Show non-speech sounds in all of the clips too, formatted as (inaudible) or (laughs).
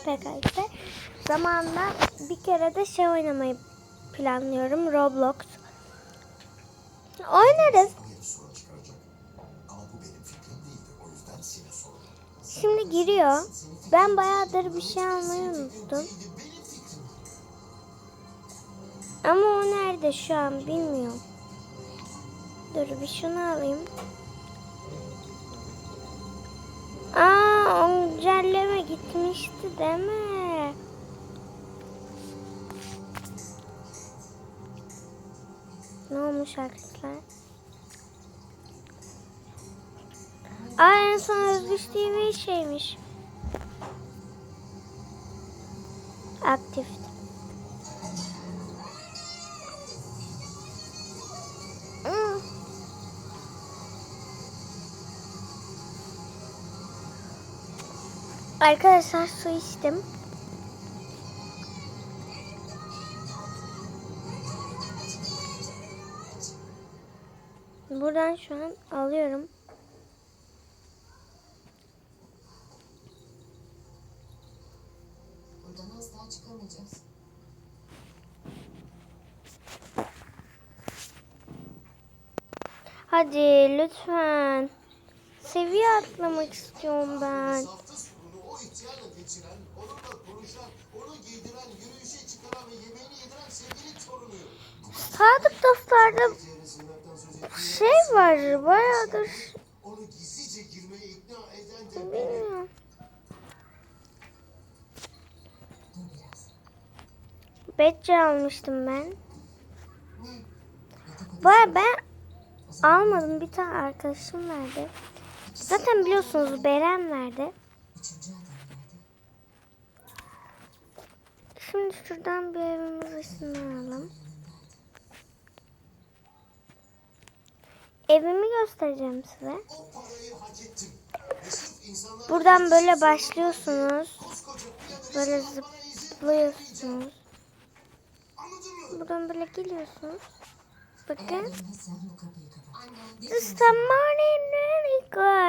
PKX'de. Zamanla bir kere de şey oynamayı planlıyorum. Roblox. Oynarız. Şimdi giriyor. Ben bayağıdır bir şey almayı unuttum. Ama o nerede şu an bilmiyorum. Dur bir şunu alayım. Aa, o güncelleme gitmişti değil mi? Ne olmuş arkadaşlar? Aa en son Özgüç TV şeymiş. Aktif. Arkadaşlar su içtim. Buradan şu an alıyorum. Buradan asla çıkamayacağız. Hadi lütfen. Seviye atlamak istiyorum ben. O ihtiyarla geçiren, onunla konuşan, onu giydiren, yürüyüşe çıkaran ve yemeğini yediren sevgili torunuyum. Sadık ettiği şey var bayağıdır. onu gizlice girmeye ikna eden de benim. Betçe almıştım ben. Var ben almadım bir tane arkadaşım verdi. Zaten biliyorsunuz Beren verdi. Şimdi şuradan bir evimiz ışınlanalım. Evimi göstereceğim size. Buradan böyle başlıyorsunuz. Böyle zıplıyorsunuz. Buradan böyle geliyorsunuz. Bakın. Anne. Just the morning really good.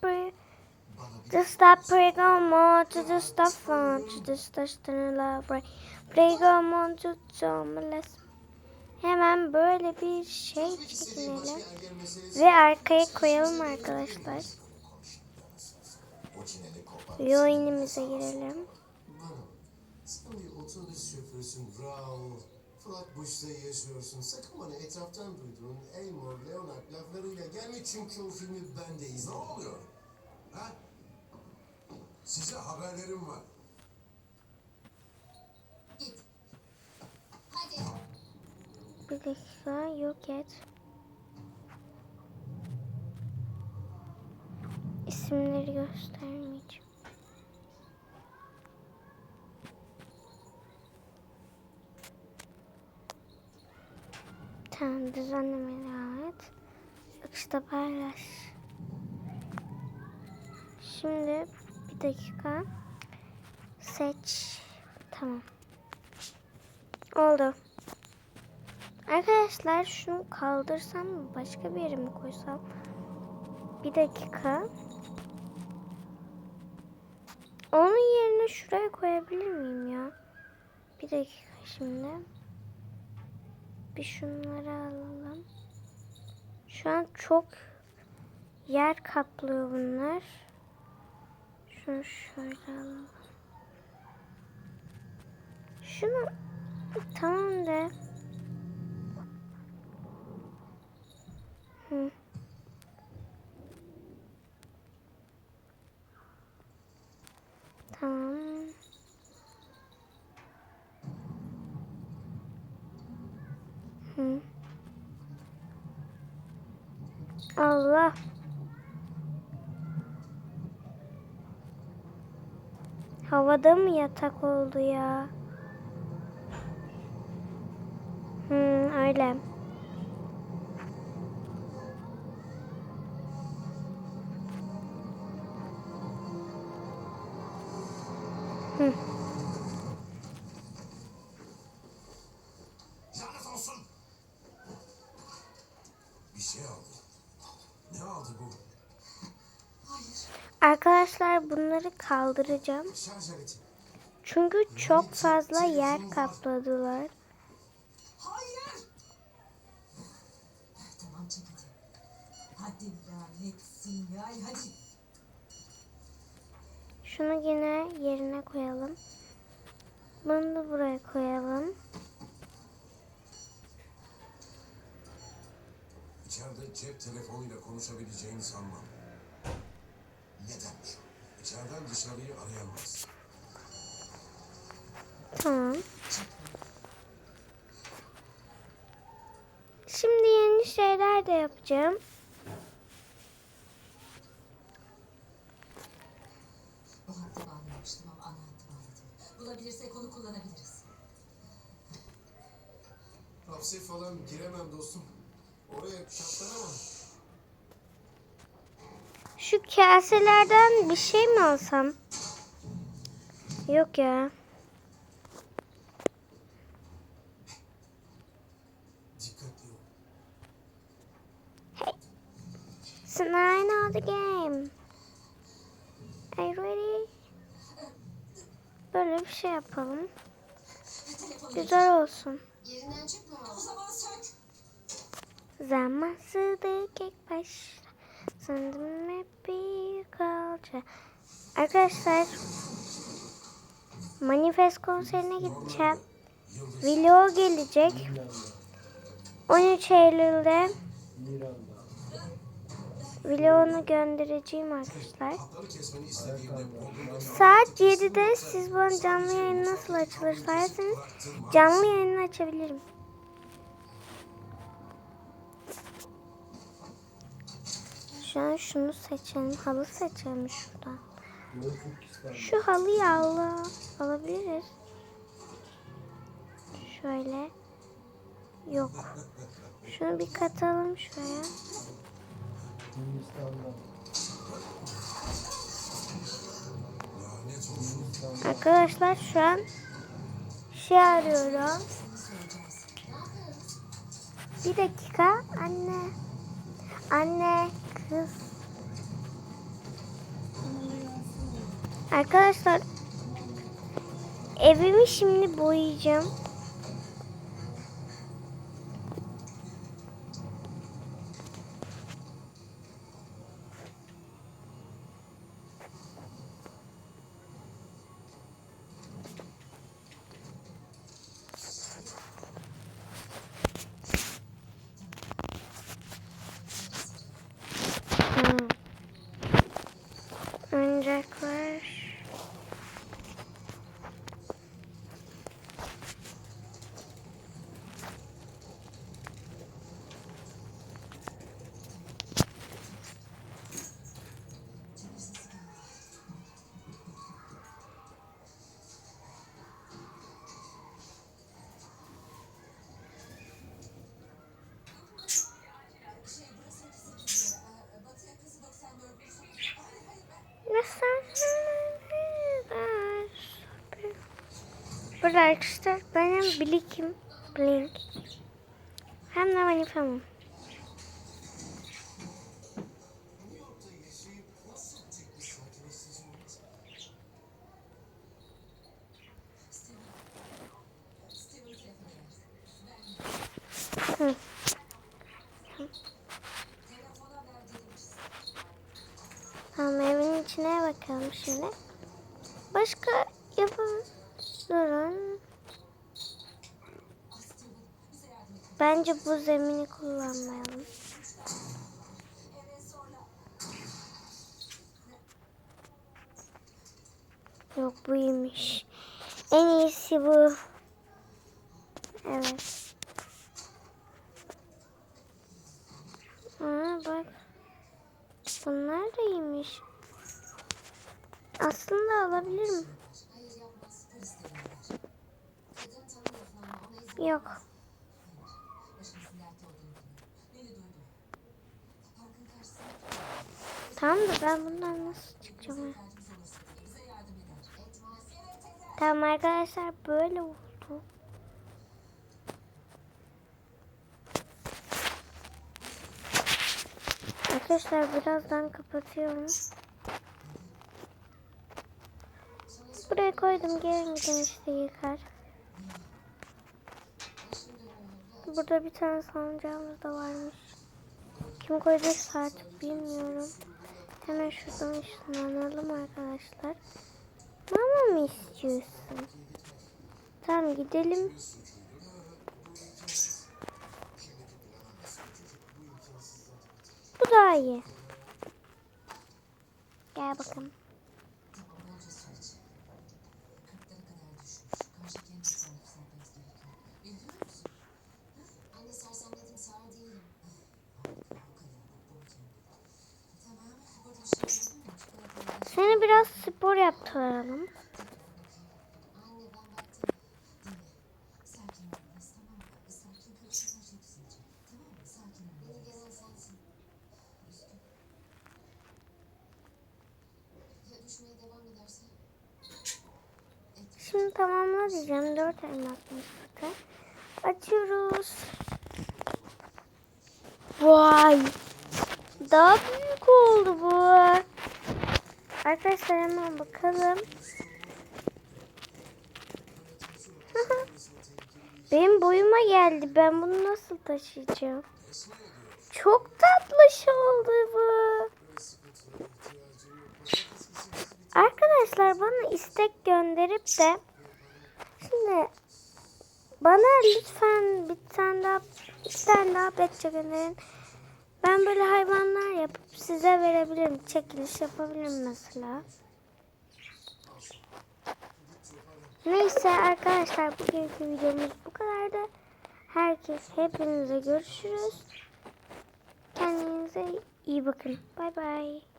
Pre Bana bir Just stop pray go more to the stuff on to the stuff to the love Pray go more to some less. Hemen böyle bir şey çekinelim. Ve arkaya koyalım arkadaşlar. oyunumuza girelim. Otobüs şoförüsün. Flat Bush'ta yaşıyorsun. Sakın bana etraftan duyduğun Elmore Leonard laflarıyla gelme çünkü o filmi ben. Ne oluyor? Haberlerim var. Git. Hadi. Bir dakika yok et. İsimleri göstermeyeceğim. Tamam düzenlemeye devam et. Akışta paylaş. Şimdi bir dakika. Seç. Tamam. Oldu. Arkadaşlar şunu kaldırsam mı? Başka bir yere mi koysam? Bir dakika. Onun yerine şuraya koyabilir miyim ya? Bir dakika şimdi. Bir şunları alalım. Şu an çok yer kaplıyor bunlar. Şunu şöyle alalım. Şunu tamam de. Hı. Tamam. Hı. Allah. Havada mı yatak oldu ya? Hı, öyle. Hı. Lanet olsun. Bir şey aldı. Ne aldı bu? Arkadaşlar bunları kaldıracağım. Çünkü çok fazla yer kapladılar. Şunu yine yerine koyalım. Bunu da buraya koyalım. İçeride cep telefonuyla konuşabileceğini sanmam. Neden? İçeriden dışarıyı arayamaz. Tamam. Şimdi yeni şeyler de yapacağım. Bulabilirsek onu kullanabiliriz. Hapse falan giremem dostum. Oraya katlanamam. Şu kaselerden bir şey mi alsam? Yok ya. Ol. So now I know the game. Are you ready? Böyle bir şey yapalım. Güzel olsun. Yerinden çıkma. O. Zamansızlık ilk başta sandım hep bir kalacak. Arkadaşlar Manifest konserine gideceğim. Vlog gelecek. 13 Eylül'de vlogunu göndereceğim arkadaşlar. Saat 7'de siz bana canlı yayın nasıl açılır derseniz canlı yayını açabilirim. An şunu seçelim. Halı seçelim şuradan. Şu halıyı al alabiliriz. Şöyle. Yok. Şunu bir katalım şuraya. Arkadaşlar şu an şey arıyorum. Bir dakika anne. Anne kız. Arkadaşlar evimi şimdi boyayacağım. Burada arkadaşlar benim Blink'im. Blink. Hem de manifamım. Hı. Tamam evin içine bakalım şimdi. Başka yapalım. Durun. Bence bu zemini kullanmayalım. Yok bu iyiymiş. En iyisi bu. Evet. Aa, bak. Bunlar da iyiymiş. Aslında alabilirim. Karşısında Tamam da ben bundan nasıl çıkacağım? eder. Tamam arkadaşlar böyle oldu. Arkadaşlar birazdan kapatıyorum. Buraya koydum. Gelin gidin işte yıkar. Burada bir tane salıncağımız da varmış. Kim koyacaksa artık bilmiyorum. Hemen şuradan ışınlanalım arkadaşlar. Mama mı istiyorsun? Tamam gidelim. Bu daha iyi. Gel bakalım. Tamam bolca su iç. Kırklara kadar düşmüş. Kan şekerini de kontrol etmeniz gerekiyor. Biliyor musun? Anne sersemledim sağır değilim. Harika o kadar bak bolca. Tamam burada bir şey yok mu? Çikolatalar. Seni biraz spor yaptıralım. Anne ben baktım. Dinle. Sakin ol biraz tamam mı? Sakin kalırsan çok sinecek. Tamam mı? Sakin ol. Beni gezen sensin. Üzgün. Ya düşmeye devam ederse? Şimdi tamamla diyeceğim. Dört elmasmış zaten. Açıyoruz. Vay. Daha büyük oldu bu. Arkadaşlar hemen bakalım. (laughs) Benim boyuma geldi. Ben bunu nasıl taşıyacağım? Çok tatlış oldu bu. Arkadaşlar bana istek gönderip de şimdi bana lütfen bir tane daha iki tane daha betçe gönderin. Ben böyle hayvanlar yapıp size verebilirim. Çekiliş yapabilirim mesela. Neyse arkadaşlar bugünkü videomuz bu kadardı. Herkes hepinize görüşürüz. Kendinize iyi bakın. Bay bay.